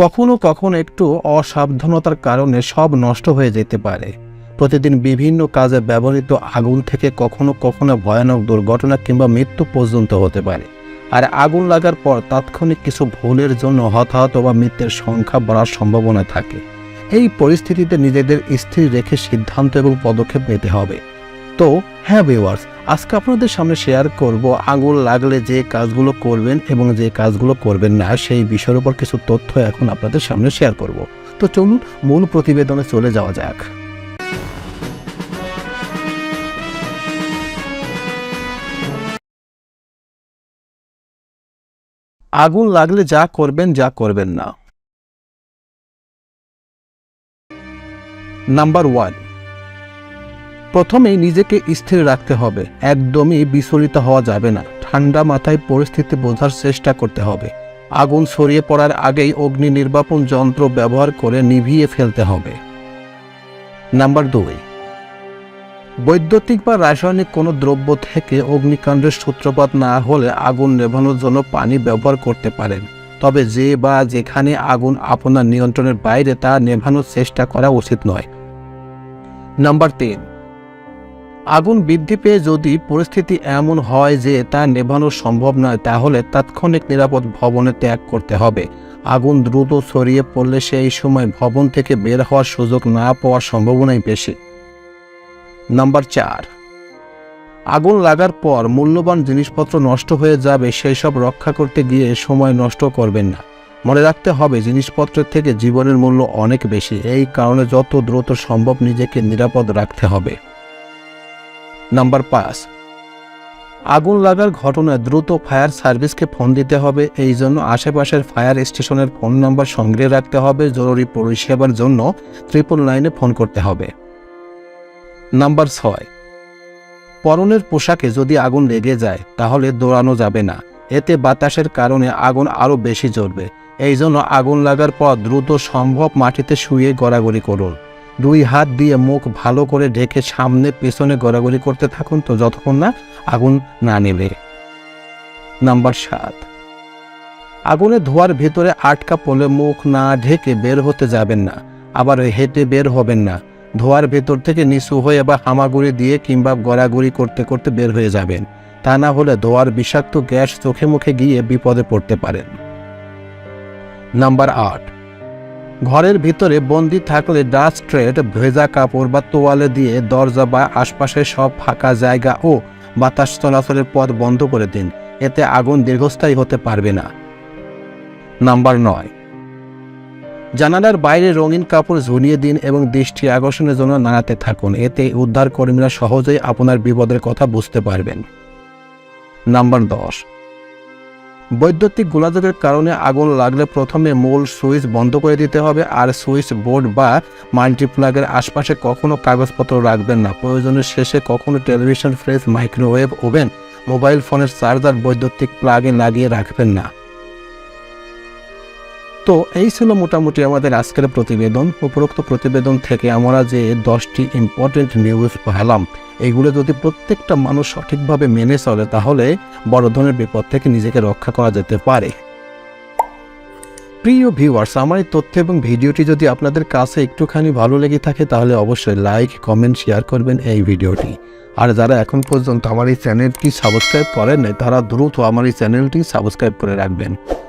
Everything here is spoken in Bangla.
কখনো কখনো একটু অসাবধানতার কারণে সব নষ্ট হয়ে যেতে পারে। প্রতিদিন বিভিন্ন কাজে ব্যবহৃত আগুন থেকে কখনো কখনো ভয়ানক দুর্ঘটনা কিংবা মৃত্যু পর্যন্ত হতে পারে। আর আগুন লাগার পর তাৎক্ষণিক কিছু ভুলের জন্য হতাহত বা মৃত্যুর সংখ্যা বাড়ার সম্ভাবনা থাকে। এই পরিস্থিতিতে নিজেদের স্থির রেখে সিদ্ধান্ত এবং পদক্ষেপ নিতে হবে। তো হ্যাঁ ভিউয়ার্স আজকে আপনাদের সামনে শেয়ার করব আগুন লাগলে যে কাজগুলো করবেন এবং যে কাজগুলো করবেন না, সেই বিষয়ের উপর কিছু তথ্য এখন আপনাদের সামনে শেয়ার করব। তো চলুন মূল প্রতিবেদনে চলে যাওয়া যাক। আগুন লাগলে যা করবেন যা করবেন না। নাম্বার ওয়ান প্রথমেই নিজেকে স্থির রাখতে হবে, একদমই বিচলিত হওয়া যাবে না। ঠান্ডা মাথায় পরিস্থিতি বোঝার চেষ্টা করতে হবে। আগুন ছড়িয়ে পড়ার আগেই অগ্নি নির্বাপন যন্ত্র ব্যবহার করে নিভিয়ে ফেলতে হবে। নাম্বার দুই। বৈদ্যুতিক বা রাসায়নিক কোনো দ্রব্য থেকে অগ্নিকাণ্ডের সূত্রপাত না হলে আগুন নেভানোর জন্য পানি ব্যবহার করতে পারেন। তবে যে বা যেখানে আগুন আপনার নিয়ন্ত্রণের বাইরে তা নেভানোর চেষ্টা করা উচিত নয়। নাম্বার তিন। আগুন বৃদ্ধি পেয়ে যদি পরিস্থিতি এমন হয় যে তা নেভানো সম্ভব নয়, তাহলে তাৎক্ষণিক নিরাপদ ভবনে ত্যাগ করতে হবে। আগুন দ্রুত ছড়িয়ে পড়লে সেই সময় ভবন থেকে বের হওয়ার সুযোগ না পাওয়ার সম্ভাবনাই বেশি। নাম্বার চার। আগুন লাগার পর মূল্যবান জিনিসপত্র নষ্ট হয়ে যাবে সেই সব রক্ষা করতে গিয়ে সময় নষ্ট করবেন না। মনে রাখতে হবে, জিনিসপত্রের থেকে জীবনের মূল্য অনেক বেশি। এই কারণে যত দ্রুত সম্ভব নিজেকে নিরাপদ রাখতে হবে। নাম্বার পাঁচ। আগুন লাগার ঘটনায় দ্রুত ফায়ার সার্ভিসকে ফোন দিতে হবে, এই জন্য আশেপাশের ফায়ার স্টেশনের ফোন নাম্বার সংগ্রহে রাখতে হবে, জরুরি পরিষেবার জন্য ট্রিপল লাইনে ফোন করতে হবে। নাম্বার ছয়। পরনের পোশাকে যদি আগুন লেগে যায়, তাহলে দৌড়ানো যাবে না। এতে বাতাসের কারণে আগুন আরও বেশি জ্বলবে। এই জন্য আগুন লাগার পর দ্রুত সম্ভব মাটিতে শুয়ে গড়াগড়ি করুন। দুই হাত দিয়ে মুখ ভালো করে ঢেকে সামনে পেছনে গড়াগড়ি করতে থাকুন তো যতক্ষণ না আগুন না নেবে নাম্বার সাত। আগুনে ধোয়ার ভেতরে আটকা পড়লে মুখ না ঢেকে বের হতে যাবেন না, আবার হেঁটে বের হবেন না। ধোয়ার ভেতর থেকে নিচু হয়ে বা হামাগুড়ি দিয়ে কিংবা গড়াগড়ি করতে করতে বের হয়ে যাবেন। তা না হলে ধোয়ার বিষাক্ত গ্যাস চোখে মুখে গিয়ে বিপদে পড়তে পারেন। নাম্বার আট। ঘরের ভিতরে বন্দি থাকলে ডাস্ট ট্রেড, ভেজা কাপড় বা তোয়ালে দিয়ে দরজা বা আশপাশের সব ফাঁকা জায়গা ও বাতাস চলাচলের পথ বন্ধ করে দিন। এতে আগুন দীর্ঘস্থায়ী হতে পারবে না। নাম্বার নয়। জানালার বাইরে রঙিন কাপড় ঝুলিয়ে দিন এবং দৃষ্টি আকর্ষণের জন্য নাড়াতে থাকুন। এতে উদ্ধারকর্মীরা সহজেই আপনার বিপদের কথা বুঝতে পারবেন। নাম্বার দশ। বৈদ্যুতিক গোলাযোগের কারণে আগুন লাগলে প্রথমে মূল সুইচ বন্ধ করে দিতে হবে আর সুইচ বোর্ড বা মাল্টিপ্লাগের আশপাশে কখনো কাগজপত্র রাখবেন না। প্রয়োজনের শেষে কখনো television, fridge, microwave oven, mobile ফোনের চার্জার বৈদ্যুতিক প্লাগে লাগিয়ে রাখবেন না। তো এই ছিল মোটামুটি আমাদের আজকের প্রতিবেদন। উপরোক্ত প্রতিবেদন থেকে আমরা যে দশটি ইম্পর্টেন্ট নিউজ পেলাম এইগুলো যদি প্রত্যেকটা মানুষ সঠিকভাবে মেনে চলে, তাহলে বড় ধরনের বিপদ থেকে নিজেকে রক্ষা করা যেতে পারে। প্রিয় ভিউয়ার্স আমার এই তথ্য এবং ভিডিওটি যদি আপনাদের কাছে একটুখানি ভালো লেগে থাকে, তাহলে অবশ্যই লাইক কমেন্ট শেয়ার করবেন এই ভিডিওটি। আর যারা এখন পর্যন্ত আমার এই চ্যানেলটি সাবস্ক্রাইব করেন নাই তারা দ্রুত আমার এই চ্যানেলটি সাবস্ক্রাইব করে রাখবেন।